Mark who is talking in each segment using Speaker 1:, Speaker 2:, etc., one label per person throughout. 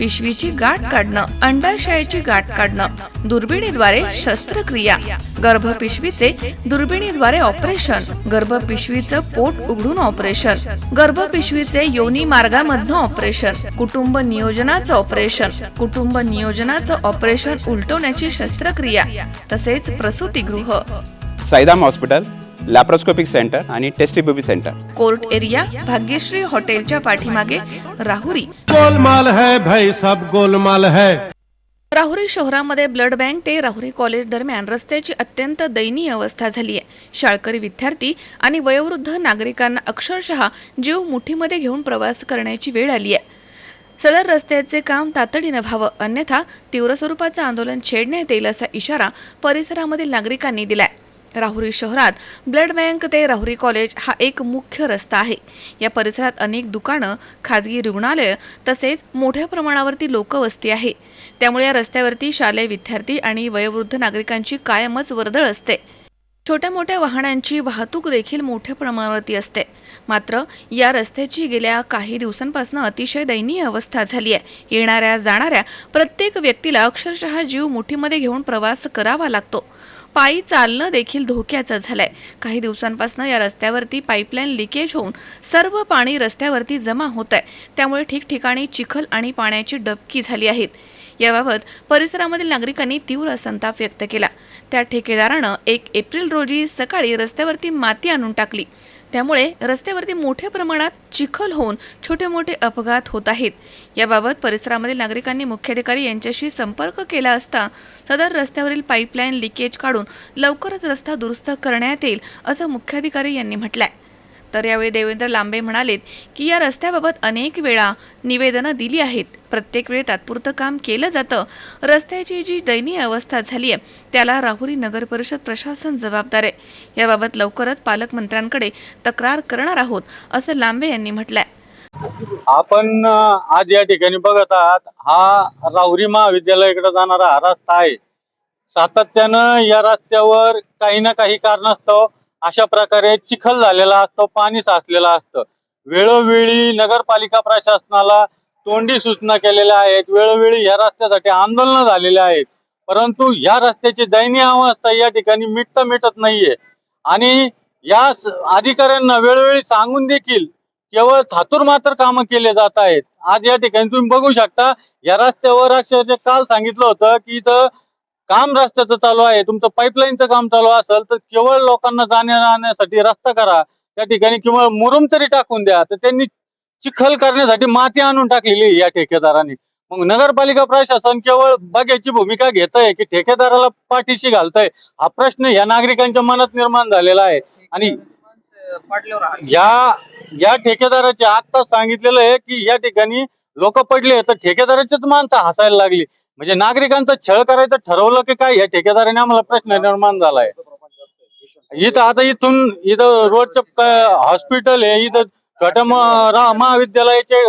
Speaker 1: पिशवीची गाठ काढणं अंडाशयाची गाठ काढणं दुर्बिणीद्वारे शस्त्रक्रिया. गर्भपिशवीचे दुर्बिणीद्वारे ऑपरेशन. गर्भपिशवीचं पोट उघडून ऑपरेशन. गर्भपिशवीचे योनी मार्गामधनं ऑपरेशन. कुटुंब नियोजनाचं ऑपरेशन. कुटुंब नियोजनाचं ऑपरेशन उलटवण्याची शस्त्रक्रिया. तसेच प्रसूतीगृह
Speaker 2: साईदाम हॉस्पिटल. लॅप्रोस्कोपिक सेंटर आणि test baby centre
Speaker 1: court area Bhagyashree हॉटेलच्या पाठीमागे राहुरी.
Speaker 3: गोलमाल है भाई सब गोलमाल है.
Speaker 1: राहुरी शहरामध्ये ब्लड बँक ते राहुरी कॉलेज दरम्यान रस्त्याची अत्यंत दयनीय अवस्था झाली आहे. शाळकरी विद्यार्थी आणि वयोवृद्ध नागरिकांना अक्षरशः जीव मुठीमध्ये घेऊन प्रवास करण्याची वेळ आली आहे. सदर रस्त्याचे काम तातडीनं व्हावं अन्यथा तीव्र स्वरूपाचं आंदोलन छेडण्यात येईल असा इशारा परिसरामधील नागरिकांनी दिलाय. राहुरी शहरात ब्लड बँक ते राहुरी कॉलेज हा एक मुख्य रस्ता आहे. या परिसरात अनेक दुकानं खाजगी रुग्णालयं तसेच मोठ्या प्रमाणावरती लोकवस्ती आहे. त्यामुळे या रस्त्यावरती शालेय विद्यार्थी आणि वयोवृद्ध नागरिकांची कायमच वर्दळ असते. छोट्या मोठ्या वाहनांची वाहतूक देखील मोठ्या प्रमाणावरती असते. मात्र या रस्त्याची गेल्या काही दिवसांपासून अतिशय दयनीय अवस्था झाली आहे. येणाऱ्या जाणाऱ्या प्रत्येक व्यक्तीला अक्षरशः जीव मुठीमध्ये घेऊन प्रवास करावा लागतो. पायी चालणं देखील धोक्याचं झालंय. काही दिवसांपासून या रस्त्यावरती पाईपलाईन लिकेज होऊन सर्व पाणी रस्त्यावरती जमा होत आहे त्यामुळे ठिकठिकाणी चिखल आणि पाण्याची डबकी झाली आहेत. याबाबत परिसरामधील नागरिकांनी तीव्र संताप व्यक्त केला. त्या ठेकेदारानं एक एप्रिल रोजी सकाळी रस्त्यावरती माती आणून टाकली. त्यामुळे रस्त्यावरती मोठ्या प्रमाणात चिखल होऊन छोटे मोठे अपघात होत आहेत. याबाबत परिसरामधील नागरिकांनी मुख्याधिकारी यांच्याशी संपर्क केला असता सदर रस्त्यावरील पाईपलाईन लिकेज काढून लवकरच रस्ता दुरुस्त करण्यात येईल असं मुख्याधिकारी यांनी म्हटलंय. तर यावेळी देवेंद्र लांबे म्हणालेत की या रस्त्याबाबत अनेक वेळा निवेदनं दिली आहेत. प्रत्येक वेळी तात्पुरतं काम केलं जातं. रस्त्याची जी दयनीय अवस्था झाली आहे त्याला राहुरी नगर परिषद प्रशासन जबाबदार आहे. याबाबत लवकरच पालकमंत्र्यांकडे तक्रार करणार आहोत असं लांबे यांनी म्हटलंय.
Speaker 4: आपण आज या ठिकाणी बघत आहात हा राहुरी महाविद्यालयाकडे जाणारा हा रस्ता आहे. सातत्यानं या रस्त्यावर काही ना काही कारणास्तव अशा प्रकारे चिखल झालेला असतो पाणी साचलेलं असतं. वेळोवेळी नगरपालिका प्रशासनाला तोंडी सूचना केलेल्या आहेत. वेळोवेळी या रस्त्यासाठी आंदोलन झालेले आहेत. परंतु या रस्त्याची दयनीय अवस्था या ठिकाणी मिटता मिटत नाहीये. आणि या अधिकाऱ्यांना वेळोवेळी सांगून देखील केवळ थातूर मात्र कामं केले जात आहेत. आज या ठिकाणी तुम्ही बघू शकता या रस्त्यावर अक्षरशः काल सांगितलं होतं की इथं काम रस्त्याचं चालू आहे तुमचं पाईपलाईनचं काम चालू असेल तर केवळ लोकांना जाण्या आणण्यासाठी रस्ता करा. त्या ठिकाणी किंवा मुरुम तरी टाकून द्या तर त्यांनी चिखल करण्यासाठी माती आणून टाकलेली या ठेकेदारांनी. मग नगरपालिका प्रशासन केवळ बघ्याची भूमिका घेत आहे की ठेकेदाराला पाठीशी घालतंय? हा प्रश्न या नागरिकांच्या मनात निर्माण झालेला आहे. आणि या या ठेकेदाराचे आता सांगितलेलं आहे की या ठिकाणी लोक पडले तर ठेकेदाराचीच माणसं हसायला लागली. म्हणजे नागरिकांचा छळ करायचं ठरवलं की काय या ठेकेदाराने आम्हाला प्रश्न निर्माण झालाय. इथं आता इथून इथं रोडचं हॉस्पिटल आहे. इथं कटम महाविद्यालयाचे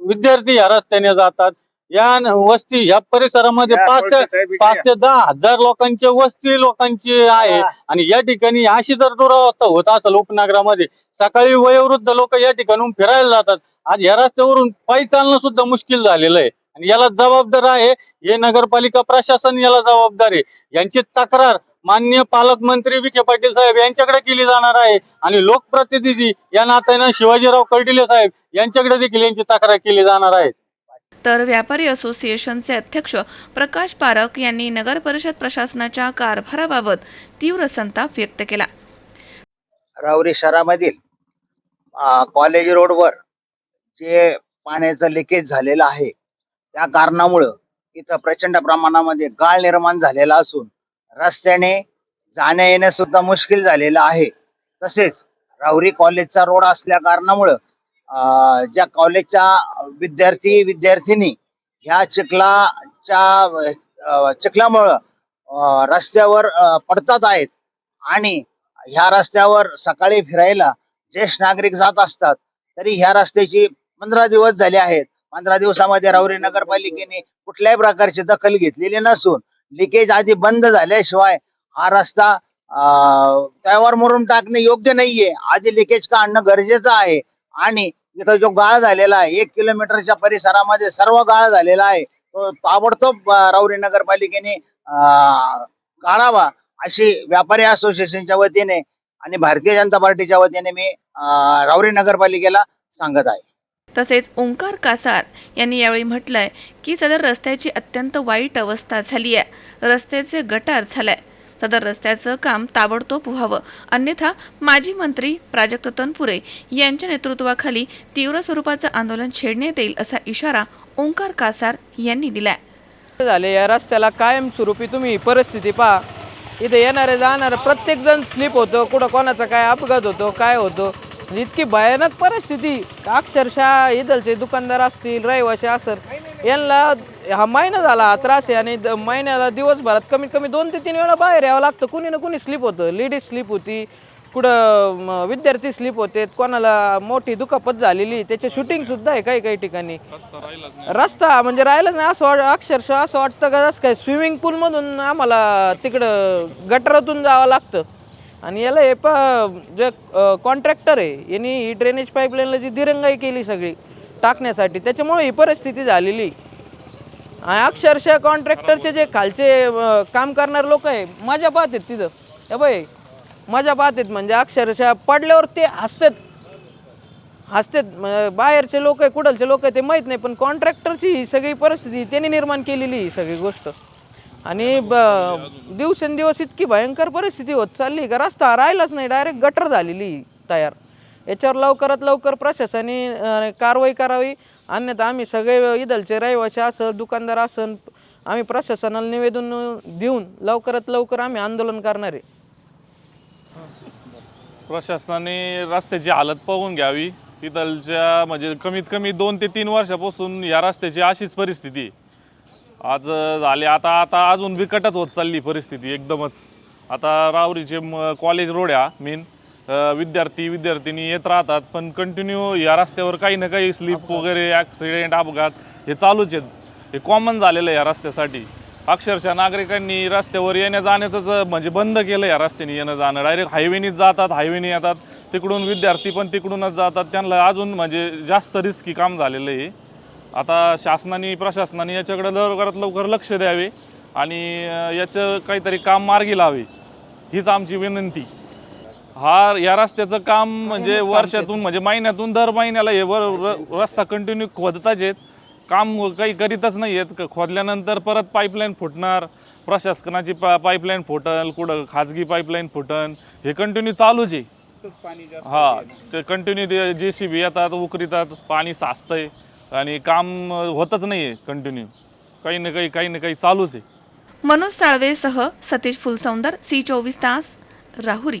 Speaker 4: विद्यार्थी या रस्त्याने जातात. या न- वस्ती या परिसरामध्ये पाच ते पाच ते दहा हजार लोकांची वस्ती लोकांची आहे. आणि या ठिकाणी अशी जर दुरावस्था होत असेल उपनगरामध्ये सकाळी वयोवृद्ध लोक या ठिकाणून फिरायला जातात. आज या रस्त्यावरून पायी चालणं सुद्धा मुश्किल झालेलं आहे. आणि याला जबाबदार आहे हे नगरपालिका प्रशासन याला जबाबदार आहे. यांची तक्रार माननीय पालकमंत्री विखे पाटील साहेब यांच्याकडे केली जाणार आहे. आणि लोकप्रतिनिधी या नात्यानं शिवाजीराव कर्डिले साहेब यांच्याकडे देखील यांची तक्रार केली जाणार आहे.
Speaker 1: तर व्यापारी असोसिएशनचे अध्यक्ष प्रकाश पारख यांनी नगर परिषद प्रशासनाच्या कारभाराबाबत तीव्र संताप व्यक्त केला.
Speaker 5: रावरी शहरामधील कॉलेज रोडवर जे पाण्याचं लिकेज झालेलं आहे त्या कारणामुळं इथं प्रचंड प्रमाणामध्ये गाळ निर्माण झालेला असून रस्त्याने जाण्या येणं सुद्धा मुश्किल झालेलं आहे. तसेच रावरी कॉलेजचा रोड असल्या कारणामुळं ज्या कॉलेजच्या विद्यार्थी विद्यार्थिनी ह्या चिखलाच्या चिखलामुळं रस्त्यावर पडतात आहेत आणि ह्या रस्त्यावर सकाळी फिरायला ज्येष्ठ नागरिक जात असतात तरी ह्या रस्त्याची पंधरा दिवस झाले आहेत. पंधरा दिवसामध्ये राहुरी नगरपालिकेने कुठल्याही प्रकारची दखल घेतलेली नसून लिकेज आधी बंद झाल्याशिवाय हा रस्ता त्यावर मुरुम टाकणे योग्य नाहीये. आधी लिकेज काढणं गरजेचं आहे. आणि इथं जो गाळ झालेला आहे एक किलोमीटरच्या परिसरामध्ये सर्व गाळ झालेला आहे. तो ताबडतोब राऊरी नगरपालिकेने काढावा अशी व्यापारी असोसिएशनच्या वतीने आणि भारतीय जनता पार्टीच्या वतीने मी राऊरी नगरपालिकेला सांगत आहे.
Speaker 1: तसेच ओंकार कासार यांनी यावेळी म्हटलंय की सदर रस्त्याची अत्यंत वाईट अवस्था झाली आहे रस्त्याचे गटार झालाय. सदर रस्त्याचं काम ताबडतोब व्हावं. अन्यथा माजी मंत्री प्राजक्त तनपुरे यांच्या नेतृत्वाखाली तीव्र स्वरूपाचं आंदोलन छेडण्यात येईल असा इशारा ओंकार कासार यांनी दिलाय.
Speaker 6: झाले या रस्त्याला कायमस्वरूपी तुम्ही परिस्थिती पहा. इथे येणारे जाणारे प्रत्येक जण स्लिप होतो कुठं कोणाचा काय अपघात होतो काय होतो. म्हणजे इतकी भयानक परिस्थिती. अक्षरशः इथलचे दुकानदार असतील रहिवाशी असेल यांना हा महिना झाला हा त्रास आहे आणि द- महिन्याला दिवसभरात कमीत कमी दोन ते तीन वेळा बाहेर यावं लागतं. कुणी ना कुणी स्लिप होतं. लेडीज स्लिप होती कुठं म, विद्यार्थी स्लिप होते कोणाला मोठी दुखापत झालेली त्याचे शूटिंग सुद्धा आहे काही काही ठिकाणी. रस्ता म्हणजे राहिलाच नाही. असं वाट अक्षरशः असं वाटतं का जसं काय स्विमिंग पूलमधून आम्हाला तिकडं गटरातून जावं लागतं. आणि याला हे प जे कॉन्ट्रॅक्टर आहे यांनी ही ड्रेनेज पाईपलाईनला जी दिरंगाई केली सगळी टाकण्यासाठी त्याच्यामुळे ही परिस्थिती झालेली. अक्षरशः कॉन्ट्रॅक्टरचे जे खालचे अं, काम करणारे लोक आहे मजा पाहतात तिथं. हे बाई मजा पाहतात म्हणजे अक्षरशः पडल्यावर ते हसतात. हसतात. म- बाहेरचे लोक आहे कुठलचे लोक आहे ते माहीत नाही पण कॉन्ट्रॅक्टरची ही सगळी परिस्थिती त्यांनी निर्माण केलेली ही सगळी गोष्ट. आणि ब दिवसेंदिवस इतकी भयंकर परिस्थिती होत चालली का? रस्ता राहिलाच नाही डायरेक्ट गटर झालेली तयार. याच्यावर लवकरात लवकर प्रशासनाने कारवाई करावी. अन्यथा आम्ही सगळे इदलचे रहिवासी असं दुकानदार असेल आम्ही प्रशासनाला निवेदन देऊन लवकरात लवकर आम्ही आंदोलन करणार आहे.
Speaker 7: प्रशासनाने रस्त्याची हालत पाहून घ्यावी. तिथलच्या म्हणजे कमीत कमी दोन ते तीन वर्षापासून या रस्त्याची अशीच परिस्थिती आज झाले. आता आता अजून बिकटच होत चालली परिस्थिती एकदमच. आता रावरीचे म कॉलेज रोड आहे मेन विद्यार्थी विद्यार्थिनी येत राहतात पण कंटिन्यू या रस्त्यावर काही ना काही स्लिप वगैरे ॲक्सिडेंट अपघात हे चालूच आहेत. हे कॉमन झालेलं आहे या रस्त्यासाठी. अक्षरशः नागरिकांनी रस्त्यावर येण्या जाण्याचंच म्हणजे बंद केलं या रस्त्याने येणं जाणं. डायरेक्ट हायवेनीच जातात हायवेने येतात. तिकडून विद्यार्थी पण तिकडूनच जातात. त्यांना अजून म्हणजे जास्त रिस्की काम झालेलं आहे. आता शासनाने प्रशासनाने याच्याकडे लवकरात लवकर लक्ष द्यावे आणि याचं काहीतरी काम मार्गी लावे. हीच आमची विनंती. हा या रस्त्याचं काम म्हणजे वर्षातून म्हणजे महिन्यातून दर महिन्याला हे वर र- रस्ता कंटिन्यू खोदताच आहेत. काम काही करीतच नाही आहेत. खोदल्यानंतर परत पाईपलाईन फुटणार. प्रशासनाची पा पाईपलाईन फुटल कुठं खाजगी पाईपलाईन फुटन हे कंटिन्यू चालूच आहे. हा ते कंटिन्यू जे सी बी येतात उकरीतात पाणी साचतंय. आणि काम अं, होतच नाही आहे कंटिन्यू काही ना काही काही ना काही चालूच आहे.
Speaker 1: मनोज साळवेसह सतीश फुलसौंदर सी चोवीस तास राहुरी.